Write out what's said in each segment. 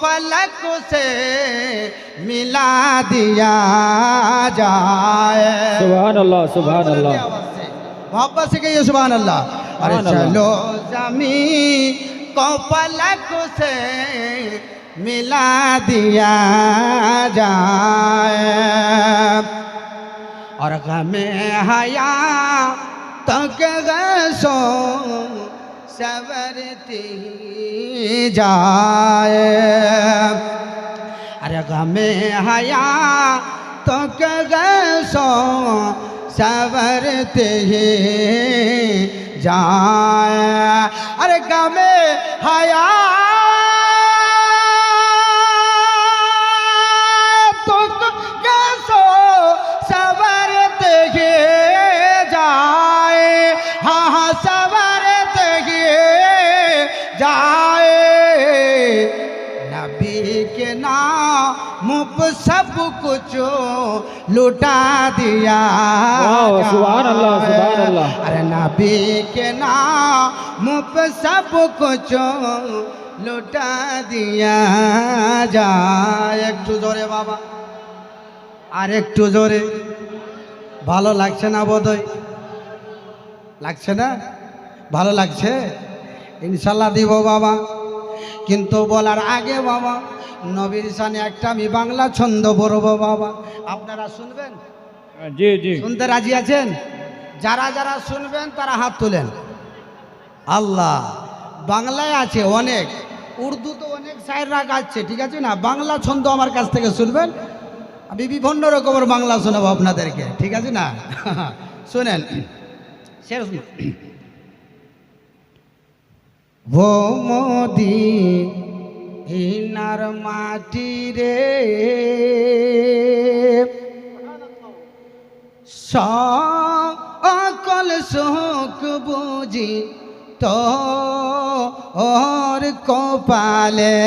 फलक से मिला दिया जाए। सुभान अल्लाह सुभान अल्लाह मोहब्बत से कहिए सुबह अल्लाह अरे चलो जमी को फलक से मिला दिया जाए। और गमे हया तक गसो सवरती जाए। अरे गमे हया तो गसो सवरते जाए। अरे गमे हया कुछ लुटा दिया वाह, सुभान अल्लाह, जाए। सुभान अल्लाह। अरे नबी के नाम पे सब कुछ लुटा दिया যায় একটু জোরে বাবা আর একটু জোরে ভালো লাগছে না বোধহয় লাগছে না ভালো লাগছে ইনশাল্লাহ দিব বাবা কিন্তু বলার আগে বাবা নবীর সানে একটা আমি বাংলা ছন্দ বলব বাবা। আপনারা শুনবেন? জি জি। শুনতে রাজি আছেন? যারা যারা শুনবেন তারা হাত তোলেন। আল্লাহ বাংলায় আছে অনেক উর্দু তো অনেক সাইডরা গাচ্ছে ঠিক আছে না? বাংলা ছন্দ আমার কাছ থেকে শুনবেন? আমি বিভিন্ন রকমের বাংলা শোনাবো আপনাদেরকে ঠিক আছে না? শোনেন। শেষ ও মোদি হিনার মাটি রে। সকল সুখ বুঝি তো ওর কপালে।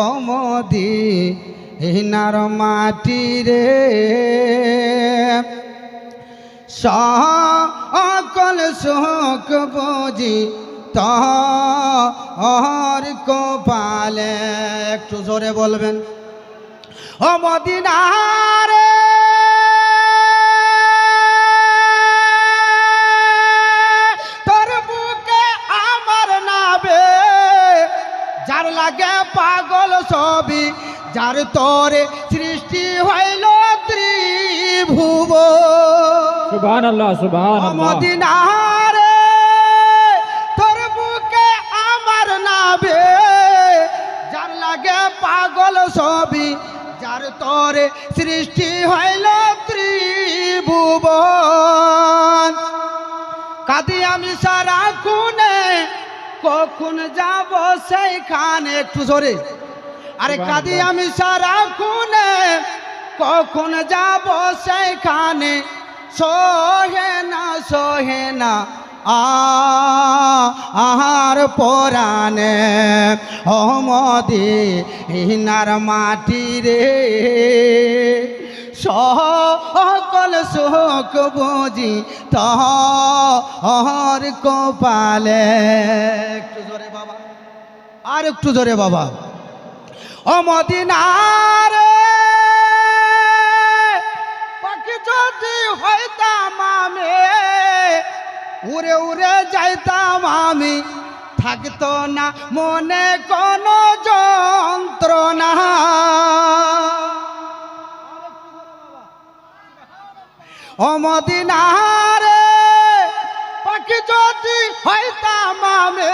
ও মোদি হিনার মাটি রে। সকল সুখ বুঝি তোর কপালে একটু জোরে বলবেন। ও মদিনারে তোর বুকে আমার নাবে যার লাগে পাগল ছবি যার তোরে সৃষ্টি হইল ত্রিভুব। সুবহান আল্লাহ সুবহান ছবি যার তরে সৃষ্টি হইল ত্রিভুবন। কাদি আমি সারা খুনে কখন যাব সেইখানে? একটু জোরে। আরে কাদি আমি সারা খুনে কখন যাব সেইখানে? সোহে না সোহে না আহার পরাণে অমদি হিনার মাটি রে। সকল সুখ বুঝি তহর কপালে। একটু জোরে বাবা। আর একটু জোরে বাবা। অমদিনার উড়ে উড়ে যাইতাম আমি। থাকতো না মনে কোনো যন্ত্রণা। অমদিনারে পাখি যদি হইতাম আমি,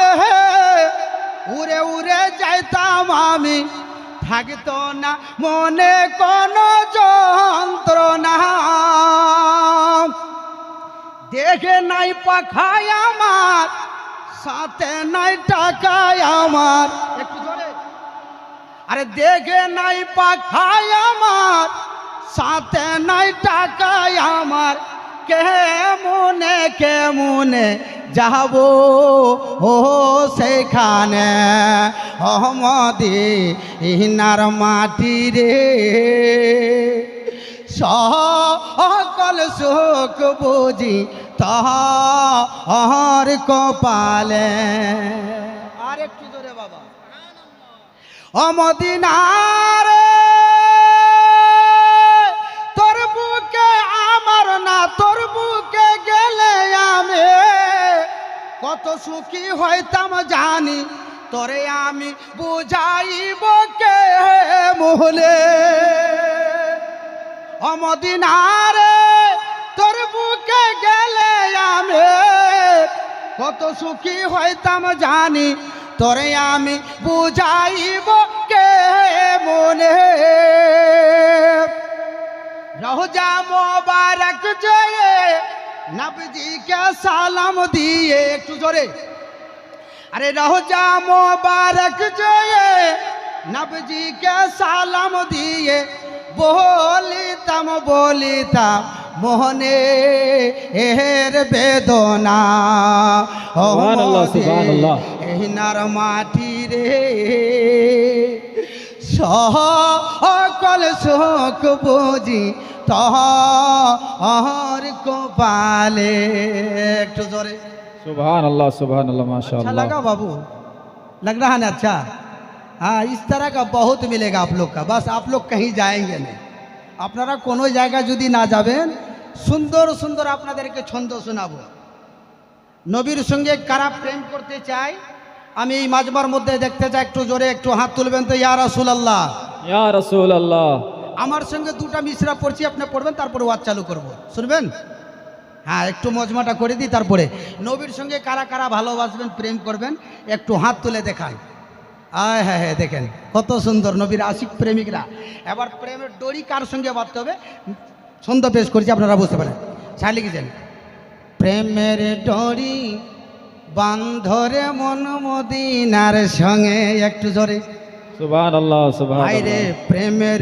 উড়ে উড়ে যাইতাম আমি। থাকতো না মনে কোনো যন্ত্রণা। দেখে নাই পাখায় আমার, সাথে নাই টাকায় আমার। আরে দেখে নাই পাখায় আমার, সাথে নাই টাকায় আমার। কেমনে কেমনে যাব? ও সেখানে অহমদি ইনার মাটি রে। সকল সুখ বুঝি তহর কপালে। আর একটু জোরে বাবা। অমদিনার তোর বুকে আমার না, তোর বুকে গেলে আমি কত সুখী হইতাম জানি, তোরে আমি বুঝাইব কে মোহলে? অমদিনারে তোর বুকে গেলে আমি কত সুখী হইতাম জানি। তোরে আমি বুঝাইব কে মনে? রোজা মোবারক জয়ে নবজি কে সালাম দিয়ে একটু জোরে। আরে রোজা মোবারক জয়ে নবজি কে সালাম দিয়ে বলিতাম বলিতাম মোহনে এর বেদনা ও সুবহানাল্লাহ, সুবহানাল্লাহ। এহিনার মাটি রে সকল শোক বুঝি তহর কপালে একটু জোরে सुभान अल्लाह सुभान अल्लाह अच्छा माशाल्लाह लगा बाबू लग रहा है ना अच्छा হ্যাঁ ইস তারা কা বহুত মিলেগা আপ লোক কা বাস যায়গে না আপনারা কোনো জায়গা যদি না যাবেন সুন্দর সুন্দর আপনাদেরকে ছন্দ শোনাবো নবীর সঙ্গে কারা প্রেম করতে চাই আমি এই মাজমার মধ্যে দেখতে চাই একটু জোরে একটু হাত তুলবেন তো ইয়া রসুল আল্লাহ ইয়া রাসুল আল্লাহ আমার সঙ্গে দুটা মিশ্রা পড়ছি আপনি পড়বেন তারপরে ওয়াজ চালু করব। শুনবেন? হ্যাঁ একটু মজমাটা করে দিই তারপরে। নবীর সঙ্গে কারা কারা ভালোবাসবেন প্রেম করবেন একটু হাত তুলে দেখায় আয় হ্যাঁ হ্যাঁ দেখেন কত সুন্দর নবীর আশিক প্রেমিকরা। এবার প্রেমের ডরি কার সঙ্গে বাঁধতে হবে? সন্ধ্যা পেশ করছি আপনারা বুঝতে পারেন। ছাড় লিখেছেন প্রেমের ডরি বান্ধরে মন মদিনার সঙ্গে একটু জোরে। সুবাহ আল্লাহ সুবাহ প্রেমের